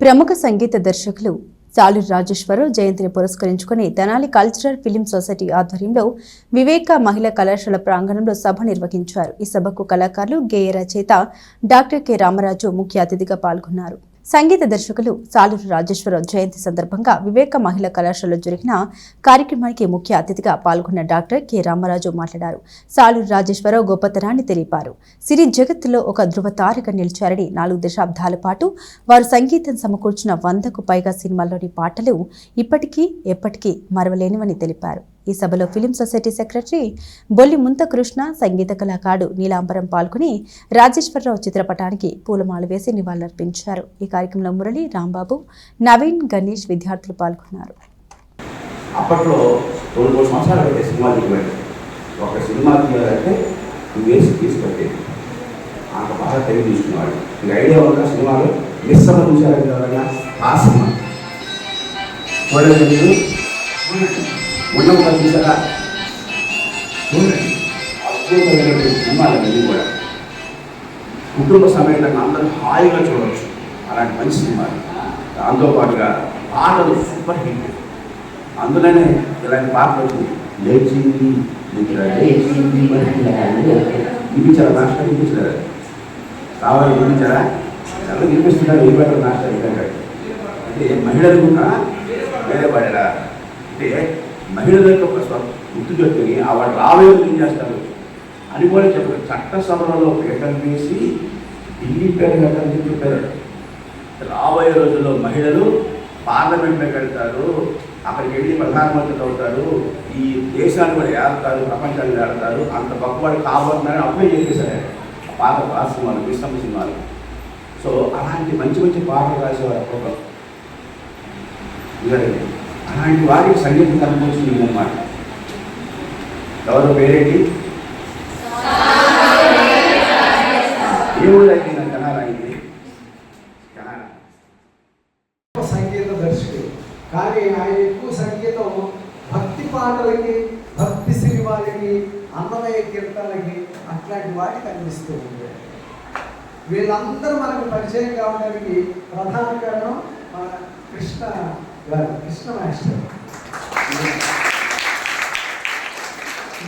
ప్రముఖ సంగీత దర్శకులు సాలూరు రాజేశ్వరరావు జయంతిని పురస్కరించుకుని తెనాలి కల్చరల్ ఫిలిం సొసైటీ ఆధ్వర్యంలో వివేక మహిళా కళాశాల ప్రాంగణంలో సభ నిర్వహించారు. ఈ సభకు కళాకారులు గేయ రచయిత డాక్టర్ కె రామరాజు ముఖ్య అతిథిగా పాల్గొన్నారు. సంగీత దర్శకులు సాలూరు రాజేశ్వరరావు జయంతి సందర్భంగా వివేక మహిళా కళాశాలలో జరిగిన కార్యక్రమానికి ముఖ్య అతిథిగా పాల్గొన్న డాక్టర్ కె. రామరాజు మాట్లాడారు. సాలూరు రాజేశ్వరరావు గొప్పతనాన్ని తెలిపారు. సిరి జగత్తులో ఒక ధృవతారగా నిలిచారని నాలుగు దశాబ్దాల పాటు వారు సంగీతం సమకూర్చిన వందకు పైగా సినిమాల్లోని పాటలు ఇప్పటికీ ఎప్పటికీ మరవలేనివని తెలిపారు. ఈ సభలో ఫిలిం సొసైటీ సెక్రటరీ బొల్లి ముంతకృష్ణ సంగీత కళాకారుడు నీలాంబరం పాల్గొని రాజేశ్వరరావు చిత్రపటానికి పూలమాల వేసి నివాళులర్పించారు. ఈ కార్యక్రమంలో మురళి రాంబాబు నవీన్ గణేష్ విద్యార్థులు పాల్గొన్నారు. అప్పట్లో రెండు మూడు సంవత్సరాలు పెట్టే సినిమా తీయబడి ఒక సినిమా తీయాలంటే వేసి తీసుకొచ్చేది. అంత బాగా తెలివి తీసుకునేవాడు ఇంకా ఐడియా ఉన్న సినిమాలు? మిస్సమ్మ చూశారు ఎవరైనా? ఆ సినిమా. చూడండి మీరు. కదా చూసారా చూడండి అద్భుతమైనటువంటి సినిమాలు కూడా కుటుంబ సమేతంగా అందరూ హాయిగా చూడవచ్చు అలాంటి మంచి సినిమాలు దాంతోపాటుగా పాటలు సూపర్ హిట్ అందులోనే ఇలాంటి పాటలు వచ్చింది లేచింది లేచింది మహిళ. వినిపించారా నాష్ట వినిపించారా కావాలి వినిపించారా చాలా వినిపిస్తున్నారు ఏ పాటలు నాష్ట అంటే మహిళలు కూడా వేరే పడరా అంటే మహిళల యొక్క ఒక గుర్తు చెప్పుకొని ఆ వాళ్ళు రాబోయే ఏం చేస్తారు? అని కూడా చెప్పారు. చట్టసభలలో పీఠం వేసి ఢిల్లీ పేరు పెట్టని చెప్పారు. రాబోయే రోజుల్లో మహిళలు పార్లమెంట్లోకి వెళ్తారు అక్కడికి వెళ్ళి ప్రధానమంత్రులు అవుతారు ఈ దేశాన్ని కూడా ఏడతారు ప్రపంచాన్ని ఏడతారు అంత గొప్పవాడు కాబోతున్నారని అప్పుడే చెప్పేశారు పాత పాత సినిమాలు విశ్రమ సినిమాలు. సో అలాంటి మంచి మంచి పాటలు రాసేవారు అప్పుడు ఇదండి అలాంటి వారికి సంగీతం కనిపించింది అన్నమాట ఎవరు పేరేంటి? ఏ అయింది కనాల అయింది సంగీత దర్శకుడు. కానీ ఆయన ఎక్కువ సంగీతం భక్తి పాటలకి భక్తి సినిమాలకి అన్నమయ్య కీర్తనలకి అట్లాంటి వాటికి అందిస్తూ ఉంది వీళ్ళందరూ మనకు పరిచయం కావడానికి ప్రధాన కారణం మన కృష్ణ కృష్ణ మాస్టర్.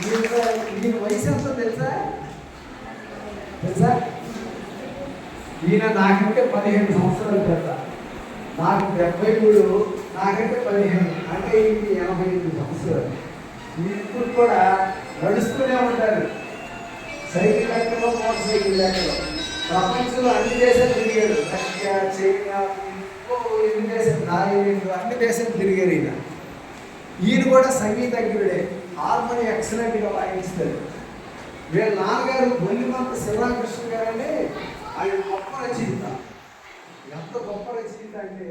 ఈయన- వయసు ఎంత తెలుసా? తెలుసా? ఈయన నాకంటే పదిహేను సంవత్సరాలు పెద్ద. నాకు డెబ్బై మూడు నాకంటే పదిహేను అంటే ఈయనకి ఎనభై ఎనిమిది సంవత్సరాలు. ఇప్పుడు కూడా నడుస్తూనే ఉంటారు. సైకిల్ లెక్కలో మోటార్ సైకిల్ లెక్కలో. ప్రపంచంలో అన్ని దేశాలు తిరిగాడు రష్యా చైనా ఎన్ని అన్ని దేశాలు తిరిగారు ఈయన. ఈయన కూడా సంగీతజ్ఞుడే హార్మోని ఎక్సలెంట్గా వాయిస్తారు వీళ్ళ నాన్నగారు బొల్లిమంత శివరామకృష్ణ గారు అంటే ఆయన గొప్ప రచయిత. ఎంత గొప్ప రచయిత అంటే